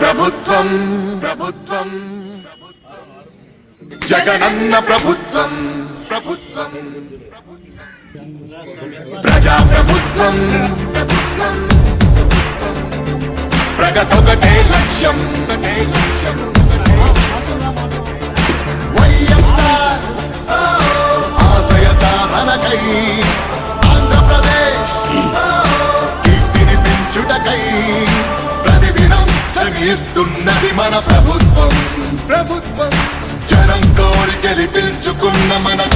ప్రభుత్వం ప్రభుత్వం జగనన్న ప్రభుత్వం ప్రభుత్వం ప్రజా ప్రభుత్వం ప్రభుత్వం జగతొకటే లక్ష్యం ఒకటే లక్ష్యం వైఎస్ఆర్. ఆశయ సాధనకై ఆంధ్రప్రదేశ్. కీర్తిని పెంచుటకై ప్రతిదినం శ్రమిస్తున్నది మన ప్రభుత్వం. ప్రభుత్వం. జనం కోరి గెలిపించుకున్న మన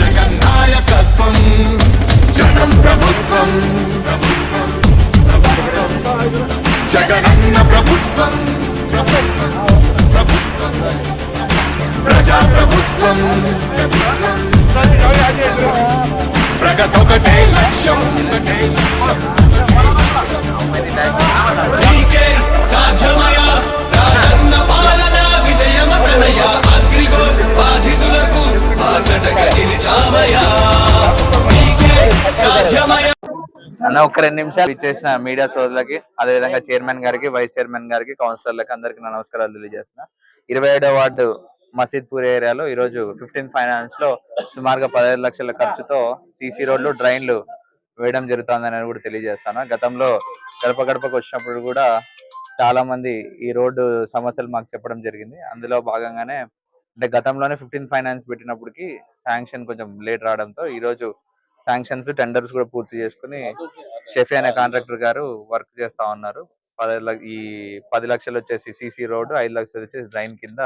ప్రభుత్వం ప్రభుత్వం ప్రజా ప్రభుత్వం ప్రగతొకటే లక్ష్యం ఒకటే లక్ష్యం రాజన్న పాలన విజయమతనయా అన్న ఒక రెండు నిమిషాలు ఇచ్చేసిన మీడియా సోదరులకి అదేవిధంగా చైర్మన్ గారికి వైస్ చైర్మన్ గారికి కౌన్సిలర్లకి అందరికి నా నమస్కారాలు తెలియజేస్తున్నా. ఇరవై ఏడో వార్డు మసీద్పూర్ ఏరియాలో ఈ రోజు ఫిఫ్టీన్ ఫైనాన్స్లో సుమారుగా పదహైదు లక్షల ఖర్చుతో సీసీ రోడ్లు డ్రైన్లు వేయడం జరుగుతుందని కూడా తెలియజేస్తాను. గతంలో గడప గడపకు వచ్చినప్పుడు కూడా చాలా మంది ఈ రోడ్డు సమస్యలు మాకు చెప్పడం జరిగింది. అందులో భాగంగానే అంటే గతంలోనే ఫిఫ్టీన్ ఫైనాన్స్ పెట్టినప్పటికి శాంక్షన్ కొంచెం లేట్ రావడంతో ఈ రోజు శాంక్షన్స్ టెండర్స్ కూడా పూర్తి చేసుకుని షెఫీ అనే కాంట్రాక్టర్ గారు వర్క్ చేస్తా ఉన్నారు. పది ఈ పది లక్షలు వచ్చేసి సిసి రోడ్డు ఐదు లక్షలు వచ్చేసి డ్రైన్ కింద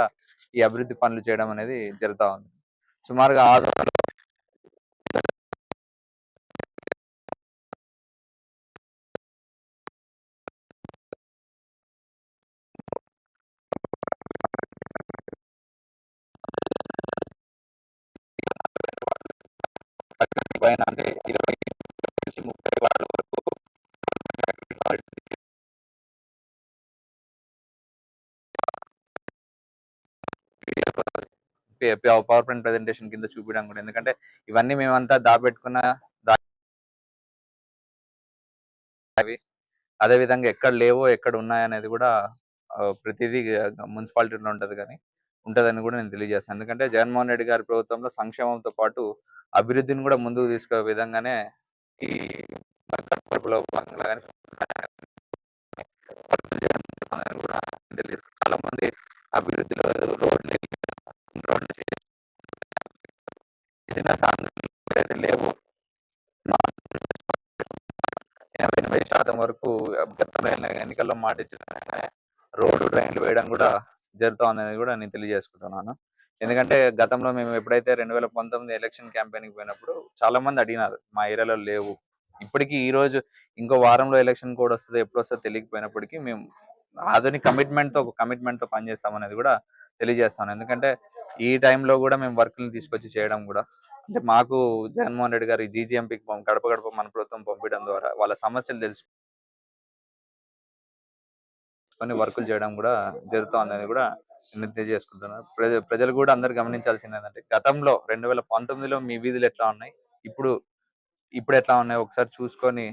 ఈ అభివృద్ధి పనులు చేయడం అనేది జరుగుతూ ఉంది. సుమారుగా ఆరు పైన అంటే ఇరవై నుంచి ముప్పై వారాల వరకు పవర్ పాయింట్ ప్రెజెంటేషన్ కింద చూపించడం కూడా. ఎందుకంటే ఇవన్నీ మేమంతా దాపెట్టుకున్న దా- అవి అదే విధంగా ఎక్కడ లేవో ఎక్కడ ఉన్నాయనేది కూడా ప్రతిదీ మున్సిపాలిటీలో ఉంటుంది కానీ ఉంటుందని కూడా నేను తెలియజేస్తాను. ఎందుకంటే జగన్మోహన్ రెడ్డి గారి ప్రభుత్వంలో సంక్షేమంతో పాటు అభివృద్ధిని కూడా ముందుకు తీసుకునే విధంగానే ఈ భాగంగా చాలా మంది అభివృద్ధిలో రోడ్లు రోడ్లు లేవు. ఎనభై ఎనభై శాతం వరకు గత ఎన్నికల్లో మాట ఇచ్చిన రోడ్డు డ్రైన్లు వేయడం కూడా జరుగుతుందని కూడా నేను తెలియజేసుకుంటున్నాను. ఎందుకంటే గతంలో మేము ఎప్పుడైతే రెండు వేల పంతొమ్మిది ఎలక్షన్ క్యాంపెయిన్కి పోయినప్పుడు చాలా మంది అడిగినారు మా ఏరియాలో లేవు. ఇప్పటికీ ఈ రోజు ఇంకో వారంలో ఎలక్షన్ కోడ్ వస్తుంది ఎప్పుడు వస్తుందో తెలియకపోయినప్పటికీ మేము ఆధునిక కమిట్మెంట్తో ఒక కమిట్మెంట్తో పనిచేస్తామనేది కూడా తెలియజేస్తాను. ఎందుకంటే ఈ టైంలో కూడా మేము వర్క్ని తీసుకొచ్చి చేయడం కూడా అంటే మాకు జగన్మోహన్ రెడ్డి గారు జీజీఎంపీకి గడప గడప మన ప్రభుత్వం పంపించడం ద్వారా వాళ్ళ సమస్యలు తెలుసు. తెలుసుకొని వర్కులు చేయడం కూడా జరుగుతుంది అనేది కూడా నేను తెలియజేసుకుంటున్నాను. ప్రజ ప్రజలు కూడా అందరు గమనించాల్సింది ఏంటంటే గతంలో రెండు వేల పంతొమ్మిదిలో మీ వీధులు ఎట్లా ఉన్నాయి? ఇప్పుడు ఇప్పుడు ఎట్లా ఉన్నాయి? ఒకసారి చూసుకొని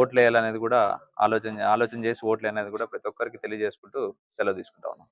ఓట్లు వేయాలనేది కూడా ఆలోచన ఆలోచన చేసి ఓట్లు అనేది కూడా ప్రతి ఒక్కరికి తెలియజేసుకుంటూ సెలవు తీసుకుంటా ఉన్నాం.